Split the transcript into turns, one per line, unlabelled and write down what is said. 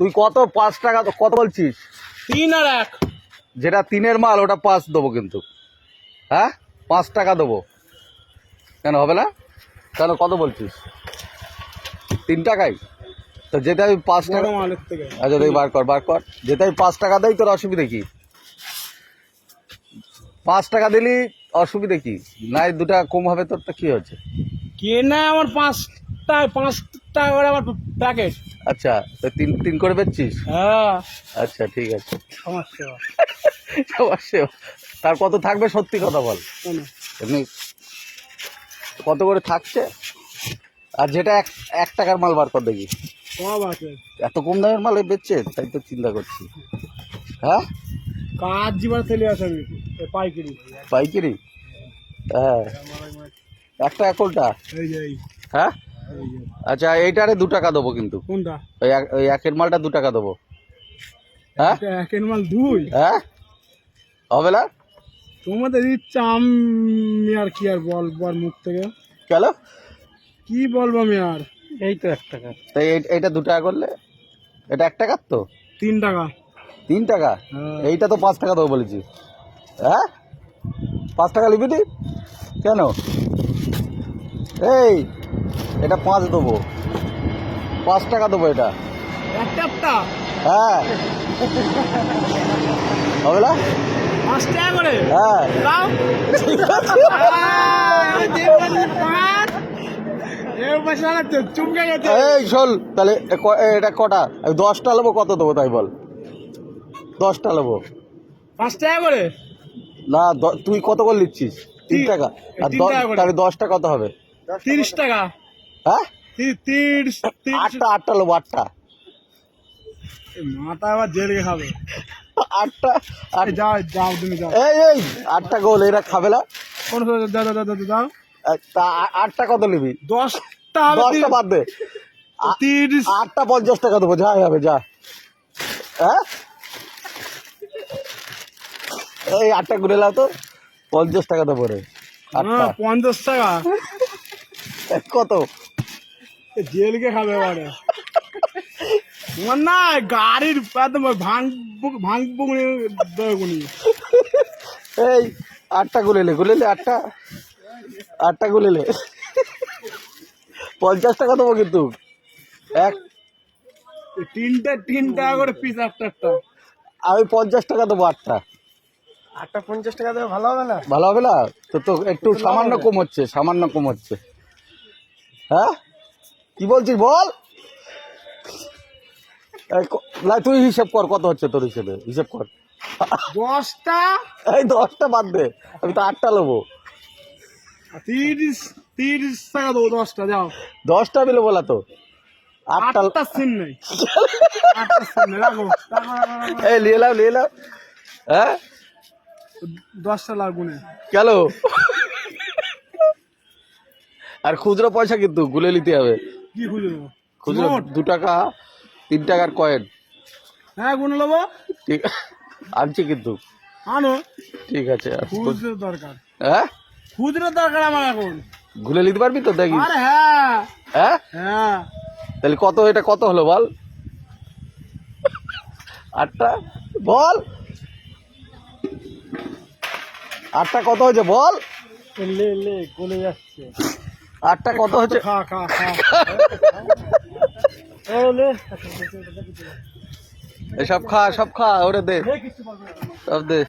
তুই কত পাঁচ টাকা কত বলছিস?
তিন আর এক।
যেটা তিনের মাল ওটা পাঁচ দেবো কিন্তু। হ্যাঁ? পাঁচ টাকা দেবো। কেন হবে না? কেন কত বলছিস? তিন টাকাই? তো যেটা আমি পাঁচ টাকা আচ্ছা তুই বার কর বার কর। যেটা আমি পাঁচ টাকা দেই তোর অসুবিধে কি? পাঁচ টাকা দিলি অসুবিধে কি? নাই দু টাকা কম হবে তোর তো কি হচ্ছে
কেনা আমার পাঁচটা পাঁচ টাকা করে আমার প্যাকেট।
আচ্ছা তো তিন তিন করে বেচছিস?
হ্যাঁ।
আচ্ছা ঠিক আছে।
সমস্যা
অবশ্যই তার কত থাকবে সত্যি কথা বল। এমনি কত করে থাকছে? আর যেটা এক এক টাকার মাল বার কর দেখি।
সব আছে।
এত কম দামের মাল বেচছে? তাই তো চিন্তা করছি। হ্যাঁ?
কাজ জীবনে ফেলে আছে আমি। পাইকারি।
পাইকারি? হ্যাঁ। এক টাকা কোনটা হ্যাঁ? আচ্ছা এইটারে দু টাকা দেবো কিন্তু।
কোনটা?
ওই এক- ওই একের মালটা দু টাকা দেবো। হ্যাঁ?
একের মাল দুই?
হ্যাঁ? হবে না?
তোমাদের ইচ্ছা আমি আর কি আর বল বল মুখ থেকে?
কেন?
কি বলব আমি আর? এই তো এক টাকা।
তাই এইটা দু টাকা করলে? এটা এক টাকার তো?
তিন টাকা।
তিন টাকা?
হ্যাঁ।
এইটা তো পাঁচ টাকা দেবো বলেছি। হ্যাঁ? পাঁচ টাকা নিবি কেন? এই এটা পাঁচ দেবো। পাঁচ টাকা দেবো এটা। হ্যাঁ। হবে না?
পাঁচ টাকা করে?
হ্যাঁ। এই শোল তাহলে এটা কটা? আমি দশটা নেব কত দেবো তাই বল। দশটা নেব।
পাঁচ টাকা করে?
না তুই কত করে নিচ্ছিস? তিন টাকা। আর। তাহলে দশটা কত হবে?
তিরিশ টাকা।
হ্যাঁ? আটটা আটটা আটটা।
মাথা আবার জেলে খাবে।
আটটা
যাও যাও তুমি যাও।
এই এই আটটা গোল এরা খাবে না।
কোন দাও দাও দাও দাও দাও
তা আটটা কত নিবি?
দশটা
দশটা বাদ দে।
তিরিশ।
আটটা পঞ্চাশ টাকা দেবো যা হবে যা। হ্যাঁ? এই আটটা ঘুরে লাও তো। পঞ্চাশ টাকা দেবো রে। আটটা।
পঞ্চাশ টাকা।
কত?
জেলকে খাবে এবারে তোমার না গাড়ির একদম ভাঙ ভাঙ পুকুনি
এই আটটা গুলেলে গুলেলে আটটা। আটটা গুলেলে পঞ্চাশ টাকা দেবো কিন্তু। এক।
তিনটে তিন টাকা করে পিস একটা একটা
আমি পঞ্চাশ টাকা দেবো আটটা।
আটটা পঞ্চাশ টাকা দেবে ভালো হবে না?
ভালো হবে না? তো তো একটু সামান্য কম হচ্ছে সামান্য কম হচ্ছে। হ্যাঁ? কি বলছিস বল? না তুই হিসেব কর কত হচ্ছে তোর হিসেবে? হিসেব কর।
দশটা?
এই দশটা বাদ দে আমি তো আটটা নেব।
তিরিশ তিরিশ টাকা দেবো দশটা যাও।
দশটা তো। আটটা
সিন নেই।
এই নিয়ে নাও নিয়ে নাও। হ্যাঁ?
দশটা লাগবে না।
কেন? আর খুচরো পয়সা কিন্তু গুলে নিতে হবে।
কি খুঁজে দেবো?
খুচরো দু টাকা তিন টাকার কয়েন
হ্যাঁ গুনে নেব।
ঠিক আনছি কিন্তু।
আনো।
ঠিক আছে
খুচরো দরকার।
হ্যাঁ?
খুচরো দরকার আমার এখন।
ঘুরে নিতে পারবি তো দেখি।
আরে হ্যাঁ।
হ্যাঁ?
হ্যাঁ।
তাহলে কত এটা কত হলো বল? আটটা? বল। আটটা কত হয়েছে বল?
লে লে গলে যাচ্ছে।
আটটা কত হচ্ছে
খা খা খা। ও লে
এসব খা সব খা ওরে দে। সব দে।